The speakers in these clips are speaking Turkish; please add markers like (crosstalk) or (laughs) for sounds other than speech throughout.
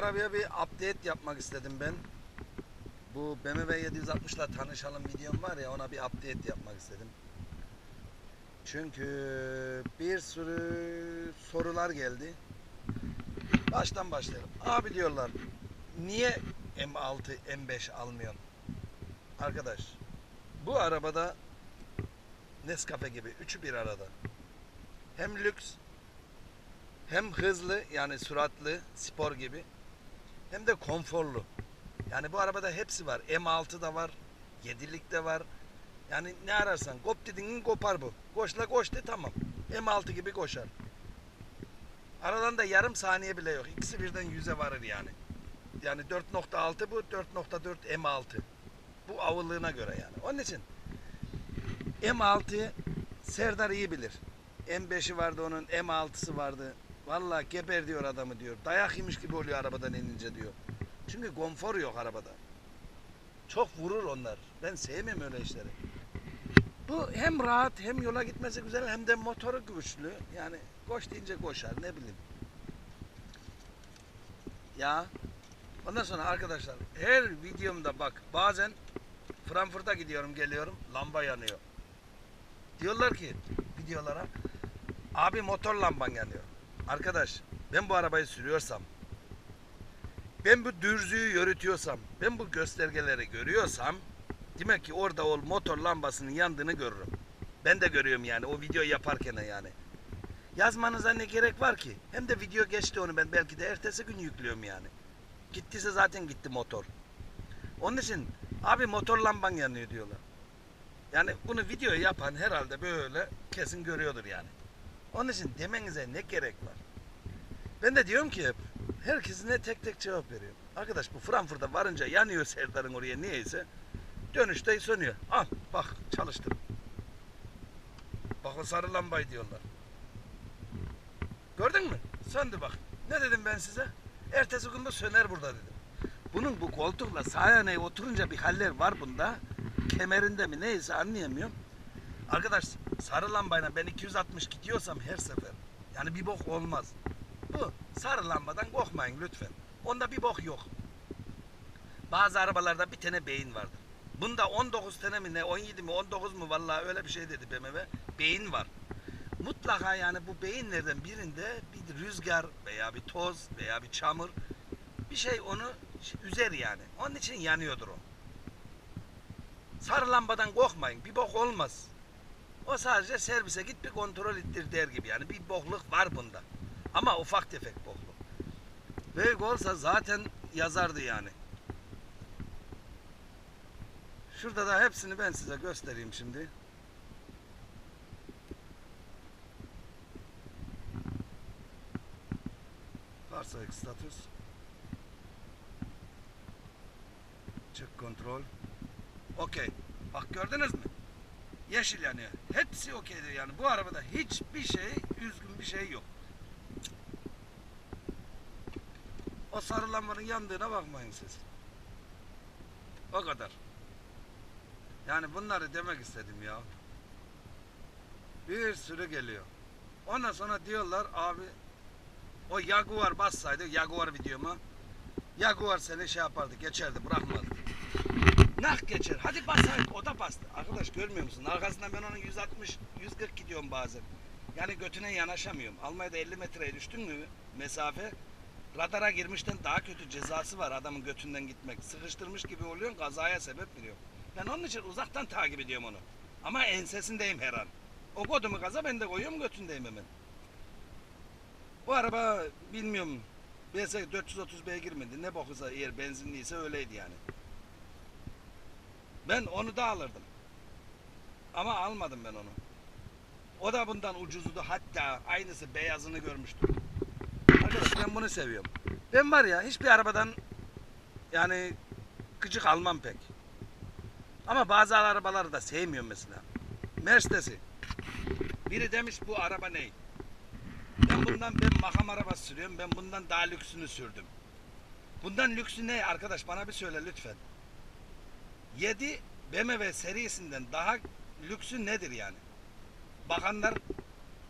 Arabaya bir update yapmak istedim ben. Bu BMW 760 ile tanışalım videom var ya ona bir update yapmak istedim. Çünkü bir sürü sorular geldi. Baştan başlayalım. Abi diyorlar niye M6 M5 almıyorsun? Arkadaş bu arabada Nescafe gibi üçü bir arada. Hem lüks hem hızlı yani süratli spor gibi hem de konforlu. Yani bu arabada hepsi var. M6 da var. 7'lik de var. Yani ne ararsan kop dediğin kopar bu. Koşla koş de tamam. M6 gibi koşar. Aradan da yarım saniye bile yok. İkisi birden yüze varır yani. Yani 4.6 bu 4.4 M6. Bu avıllığına göre yani. Onun için M6'yı Serdar iyi bilir. M5'i vardı onun, M6'sı vardı. Vallahi geber diyor adamı diyor. Dayak yemiş gibi oluyor arabadan inince diyor. Çünkü konfor yok arabada. Çok vurur onlar. Ben sevmem öyle işleri. Bu hem rahat hem yola gitmesi güzel hem de motoru güçlü. Yani koş deyince koşar ne bileyim. Ya ondan sonra arkadaşlar her videomda bak bazen Frankfurt'a gidiyorum geliyorum lamba yanıyor. Diyorlar ki videolara abi motor lamban yanıyor. Arkadaş ben bu arabayı sürüyorsam ben bu dürzüyü yürütüyorsam ben bu göstergeleri görüyorsam demek ki orada o motor lambasının yandığını görürüm. Ben de görüyorum yani o video yaparken yani. Yazmanıza ne gerek var ki? Hem de video geçti onu ben belki de ertesi gün yüklüyorum yani. Gittiyse zaten gitti motor. Onun için abi motor lamban yanıyor diyorlar. Yani bunu video yapan herhalde böyle kesin görüyordur yani. Onun için demenize ne gerek var? Ben de diyorum ki hep herkesine tek tek cevap veriyorum. Arkadaş bu Frankfurt'a varınca yanıyor Serdar'ın oraya niyeyse. Dönüşte sönüyor. Al bak çalıştım. Bak o sarı lambayı diyorlar. Gördün mü? Söndü bak. Ne dedim ben size? Ertesi gün de söner burada dedim. Bunun bu koltukla sağ yanaya oturunca bir haller var bunda. Kemerinde mi neyse anlayamıyorum. Arkadaş sarı lambayla ben 260 gidiyorsam her sefer yani bir bok olmaz. Bu sarı lambadan korkmayın lütfen. Onda bir bok yok. Bazı arabalarda bir tane beyin vardır. Bunda 19 tane mi ne 17 mi 19 mu vallahi öyle bir şey dedi BMW. Beyin var. Mutlaka yani bu beyinlerden birinde bir rüzgar veya bir toz veya bir çamur bir şey onu üzer yani. Onun için yanıyordur o. Sarı lambadan korkmayın. Bir bok olmaz. O sadece servise git bir kontrol ettir der gibi. Yani bir bokluk var bunda. Ama ufak tefek bokluk. Büyük olsa zaten yazardı yani. Şurada da hepsini ben size göstereyim şimdi. Varsa status. Çık kontrol. Okey. Bak gördünüz mü? Yeşil yanıyor. Hepsi okeydir yani. Bu arabada hiçbir şey, üzgün bir şey yok. O sarı lambanın yandığına bakmayın siz. O kadar. Yani bunları demek istedim ya. Bir sürü geliyor. Ondan sonra diyorlar abi o Jaguar bassaydı Jaguar videoma Jaguar seni şey yapardı geçerdi bırakmazdı. Nah geçer. Hadi basayım. O da bastı. Arkadaş görmüyor musun? Arkasından ben onun 160, 140 gidiyorum bazen. Yani götüne yanaşamıyorum. Almanya'da 50 metreye düştün mü mesafe radara girmişten daha kötü cezası var adamın götünden gitmek. Sıkıştırmış gibi oluyorsun kazaya sebep veriyor. Ben onun için uzaktan takip ediyorum onu. Ama ensesindeyim her an. O kodumu gaza ben de koyuyorum götündeyim hemen. Bu araba bilmiyorum BS 430 beygir miydi? Ne bokusa eğer benzinliyse öyleydi yani. Ben onu da alırdım. Ama almadım ben onu. O da bundan ucuzdu. Hatta aynısı beyazını görmüştüm. Arkadaş ben bunu seviyorum. Ben var ya hiçbir arabadan yani gıcık almam pek. Ama bazı arabaları da sevmiyorum mesela. Mercedes'i. Biri demiş bu araba ne? Ben bundan ben makam arabası sürüyorum. Ben bundan daha lüksünü sürdüm. Bundan lüksü ne arkadaş bana bir söyle lütfen. 7 BMW serisinden daha lüksü nedir yani? Bakanlar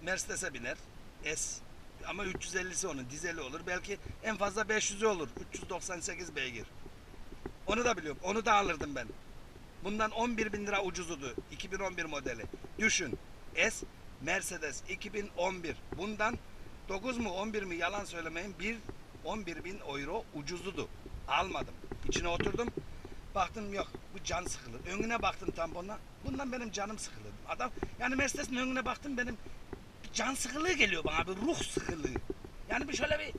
Mercedes'e biner. S ama 350'si onun dizeli olur. Belki en fazla 500'ü olur. 398 beygir. Onu da biliyorum. Onu da alırdım ben. Bundan 11 bin lira ucuzudu. 2011 modeli. Düşün. S Mercedes 2011. Bundan 9 mu 11 mi yalan söylemeyin. Bir 11 bin euro ucuzudu. Almadım. İçine oturdum. Baktım yok bu can sıkılır. Önüne baktım tamponla. Bundan benim canım sıkılır. Adam yani Mercedes'in önüne baktım benim can sıkılığı geliyor bana bir ruh sıkılığı. Yani bir şöyle bir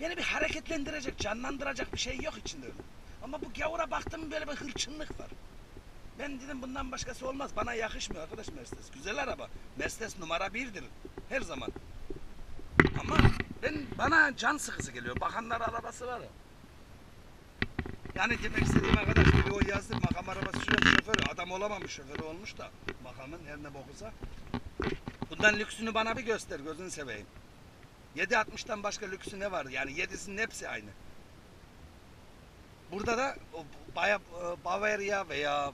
beni bir hareketlendirecek, canlandıracak bir şey yok içinde öyle. Ama bu gavura baktım böyle bir hırçınlık var. Ben dedim bundan başkası olmaz. Bana yakışmıyor arkadaş Mercedes. Güzel araba. Mercedes numara birdir. Her zaman. Ama ben bana can sıkısı geliyor. Bakanlar arabası var ya. Yani demek istediğim arkadaş biri o yazdı makam arabası şöyle şoförü. Adam olamamış şoförü olmuş da makamın her ne bokusa. Bundan lüksünü bana bir göster gözünü seveyim. 7.60'dan başka lüksü ne var? Yani 7'sinin hepsi aynı. Burada da Baya, Bavaria veya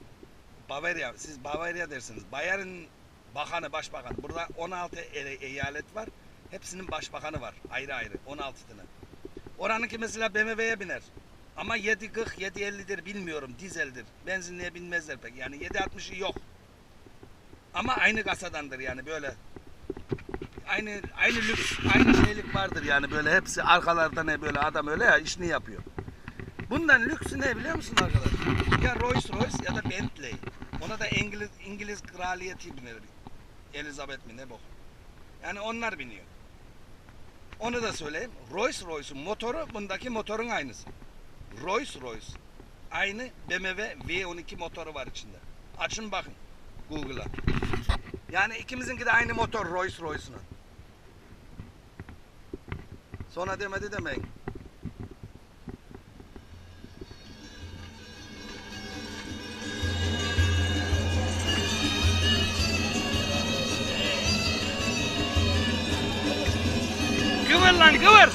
Bavaria, siz Bavaria dersiniz. Bayer'in bakanı, başbakanı. Burada 16 e- eyalet var. Hepsinin başbakanı var. Ayrı ayrı. 16 tane. Oranınki mesela BMW'ye biner. Ama 740, 750'dir bilmiyorum. Dizeldir. Benzinliğe binmezler pek. Yani 760'ı yok. Ama aynı kasadandır yani böyle. Aynı aynı lüks, aynı şeylik vardır yani böyle hepsi arkalarda ne böyle adam öyle ya işini yapıyor. Bundan lüksü ne biliyor musun arkadaş? Ya Rolls Royce ya da Bentley. Ona da İngiliz, İngiliz kraliyeti biner. Elizabeth mi ne bok. Yani onlar biniyor. Onu da söyleyeyim. Rolls Royce'un motoru bundaki motorun aynısı. Rolls Royce. Aynı BMW V12 motoru var içinde. Açın bakın Google'a. Yani ikimizinki de aynı motor Rolls Royce'un. Sonra demedi demeyin. Kıvır lan kıvır.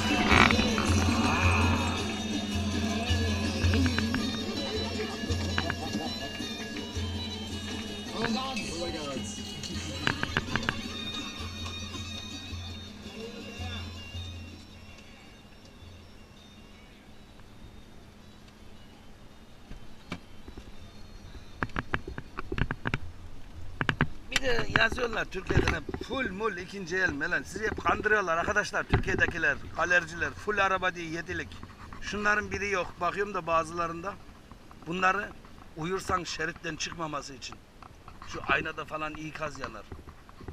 De yazıyorlar Türkiye'de ne full mul ikinci el melan. Sizi hep kandırıyorlar arkadaşlar Türkiye'dekiler, galericiler. Full araba diye yedilik. Şunların biri yok. Bakıyorum da bazılarında. Bunları uyursan şeritten çıkmaması için. Şu aynada falan ikaz yanar.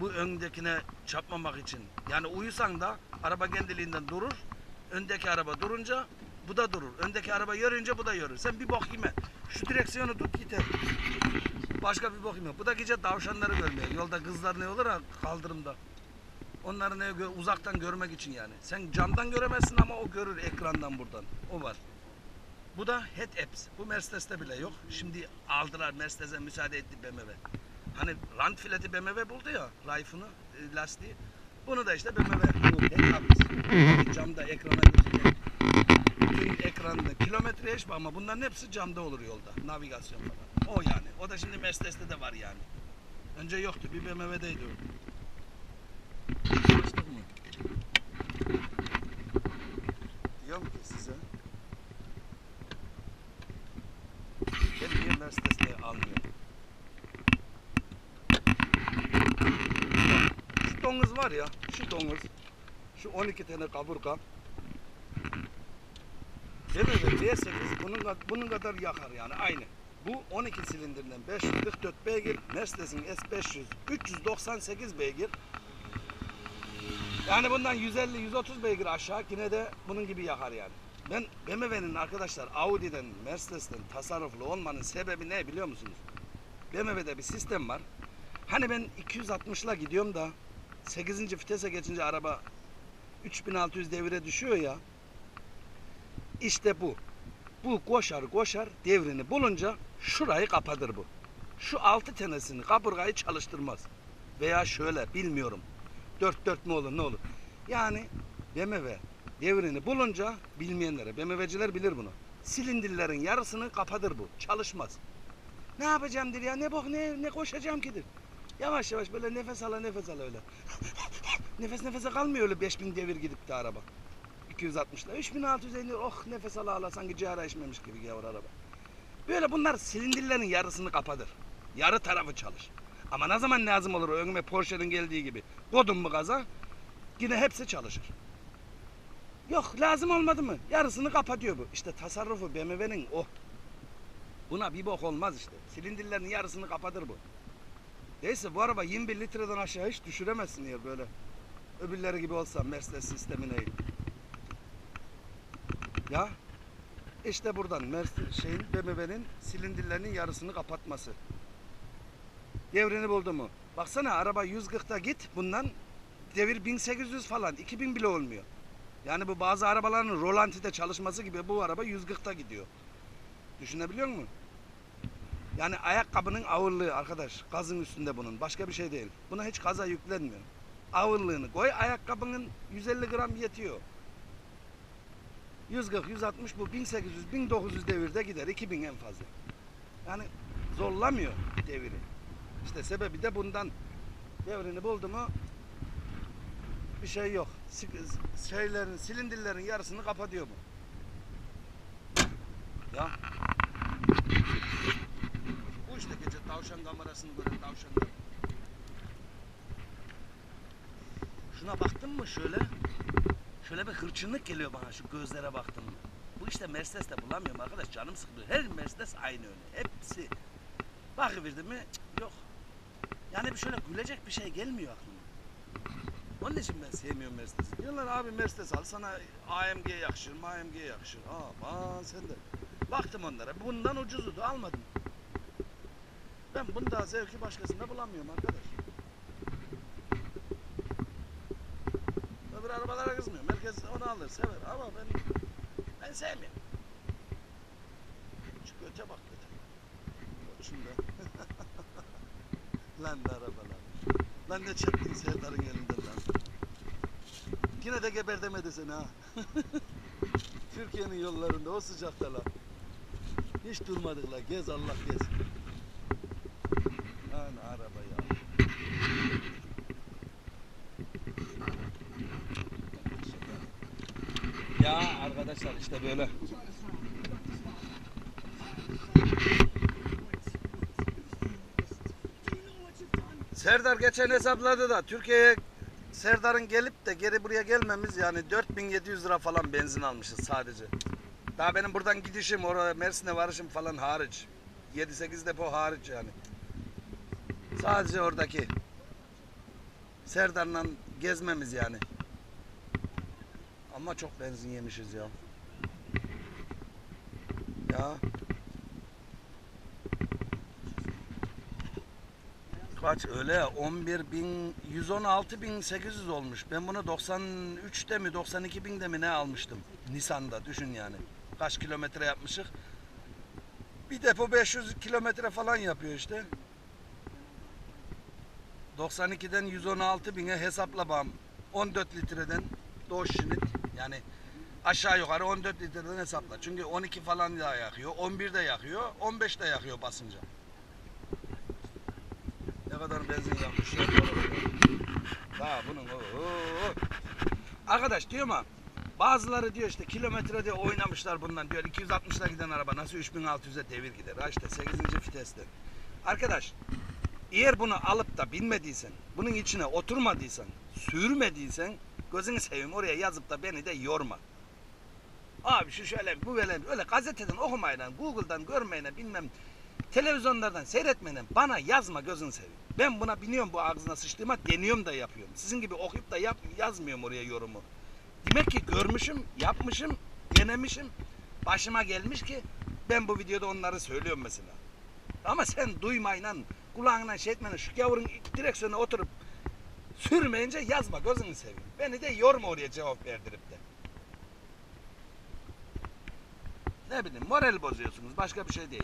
Bu öndekine çarpmamak için. Yani uyusan da araba kendiliğinden durur. Öndeki araba durunca bu da durur. Öndeki araba yürüyünce bu da yürür. Sen bir bok yeme. Şu direksiyonu tut yeter. Başka bir bok yeme. Bu da gece tavşanları görmeye. Yolda kızlar ne olur ha kaldırımda. Onları ne gö- uzaktan görmek için yani. Sen camdan göremezsin ama o görür ekrandan buradan. O var. Bu da head apps. Bu Mercedes'te bile yok. Şimdi aldılar Mercedes'e müsaade etti BMW. Hani rant fileti BMW buldu ya rayfını, e, lastiği. Bunu da işte BMW. Bu head apps. Camda ekrana gözüken. Ekranda kilometre eş ama bunların hepsi camda olur yolda. Navigasyon falan. O yani. O da şimdi Mercedes'te de var yani. Önce yoktu. Bir BMW'deydi o. Çalıştık mı? Diyorum ki size. Ben niye Mercedes'le almıyorum? Şu domuz var ya, şu domuz, şu 12 tane kaburga. BMW V8 bunun, bunun kadar yakar yani aynı. Bu 12 silindirden 544 beygir, Mercedes'in S500 398 beygir. Yani bundan 150-130 beygir aşağı yine de bunun gibi yakar yani. Ben BMW'nin arkadaşlar Audi'den, Mercedes'ten tasarruflu olmanın sebebi ne biliyor musunuz? BMW'de bir sistem var. Hani ben 260'la gidiyorum da 8. vitese geçince araba 3600 devire düşüyor ya. İşte bu. Bu koşar koşar devrini bulunca şurayı kapatır bu. Şu altı tanesini kaburgayı çalıştırmaz. Veya şöyle bilmiyorum. Dört dört mü olur ne olur. Yani BMW devrini bulunca bilmeyenlere, BMW'ciler bilir bunu. Silindirlerin yarısını kapatır bu. Çalışmaz. Ne yapacağımdır ya ne bok ne, ne koşacağım kidir. Yavaş yavaş böyle nefes ala nefes ala öyle. (laughs) Nefes nefese kalmıyor öyle 5000 devir gidip de araba. 260'la 3650 oh nefes ala ala sanki cihara içmemiş gibi gavur araba. Böyle bunlar silindirlerin yarısını kapatır. Yarı tarafı çalış. Ama ne zaman lazım olur önüme Porsche'nin geldiği gibi. Kodum mu gaza yine hepsi çalışır. Yok lazım olmadı mı? Yarısını kapatıyor bu. İşte tasarrufu BMW'nin o. Buna bir bok olmaz işte. Silindirlerin yarısını kapatır bu. Neyse bu araba 21 litreden aşağı hiç düşüremezsin ya böyle. Öbürleri gibi olsa Mercedes sistemine. Ya işte buradan Mercedes şeyin BMW'nin silindirlerinin yarısını kapatması. Devrini buldu mu? Baksana araba 140'ta git bundan devir 1800 falan 2000 bile olmuyor. Yani bu bazı arabaların rolantide çalışması gibi bu araba 140'ta gidiyor. Düşünebiliyor musun? Yani ayakkabının ağırlığı arkadaş gazın üstünde bunun başka bir şey değil. Buna hiç gaza yüklenmiyor. Ağırlığını koy ayakkabının 150 gram yetiyor. 140, 160 bu 1800, 1900 devirde gider 2000 en fazla. Yani zorlamıyor deviri. İşte sebebi de bundan devrini buldu mu bir şey yok. Şeylerin, silindirlerin yarısını kapatıyor bu. Ya. Bu işte gece tavşan kamerasını gören tavşanlar. Şuna baktın mı şöyle? Şöyle bir hırçınlık geliyor bana şu gözlere baktım mı? Bu işte Mercedes'te bulamıyorum arkadaş canım sıkılıyor. Her Mercedes aynı öyle. Hepsi. Bakıverdi mi yok. Yani bir şöyle gülecek bir şey gelmiyor aklıma. Onun için ben sevmiyorum Mercedes'i. Diyorlar abi Mercedes al sana AMG yakışır, AMG yakışır. Aman sen de. Baktım onlara. Bundan ucuzudu almadım. Ben bunda zevki başkasında bulamıyorum arkadaş. Arabalara kızmıyorum. Herkes onu alır, sever ama ben ben sevmiyorum. Şu göte bak göte. Koçum (laughs) da. lan da arabalar. Lan ne çektin Serdar'ın elinden lan. Yine de geber demedi seni ha. (laughs) Türkiye'nin yollarında o sıcakta lan. Hiç durmadık la. Gez Allah gez. Lan araba ya. Ya arkadaşlar işte böyle. Serdar geçen hesapladı da Türkiye'ye Serdar'ın gelip de geri buraya gelmemiz yani 4700 lira falan benzin almışız sadece. Daha benim buradan gidişim oraya Mersin'e varışım falan hariç. 7-8 depo hariç yani. Sadece oradaki Serdar'la gezmemiz yani. Ama çok benzin yemişiz ya. Ya. Kaç öyle ya 11 bin 116 bin 800 olmuş. Ben bunu 93'te mi 92 binde mi ne almıştım. Nisan'da düşün yani. Kaç kilometre yapmışık. Bir depo 500 kilometre falan yapıyor işte. 92'den 116 bine hesapla bam. 14 litreden Doğuş Şinit yani aşağı yukarı 14 litreden hesapla. Çünkü 12 falan da yakıyor, 11 de yakıyor, 15 de yakıyor basınca. Ne kadar benzin yakmışlar. Ha bunun o. Arkadaş diyor mu? Bazıları diyor işte kilometrede oynamışlar bundan diyor 260'la giden araba nasıl 3600'e devir gider. Ha işte 8. viteste. Arkadaş eğer bunu alıp da binmediysen, bunun içine oturmadıysan, sürmediysen gözünü seveyim oraya yazıp da beni de yorma. Abi şu şöyle bu böyle öyle gazeteden okumayla, Google'dan görmeyle bilmem televizyonlardan seyretmeyle bana yazma gözünü seveyim. Ben buna biniyorum bu ağzına sıçtığıma deniyorum da yapıyorum. Sizin gibi okuyup da yap, yazmıyorum oraya yorumu. Demek ki görmüşüm, yapmışım, denemişim. Başıma gelmiş ki ben bu videoda onları söylüyorum mesela. Ama sen duymayla, kulağına şey etmeyle şu gavurun direksiyonuna oturup sürmeyince yazma gözünü seveyim. Beni de yorma oraya cevap verdirip de. Ne bileyim moral bozuyorsunuz başka bir şey değil.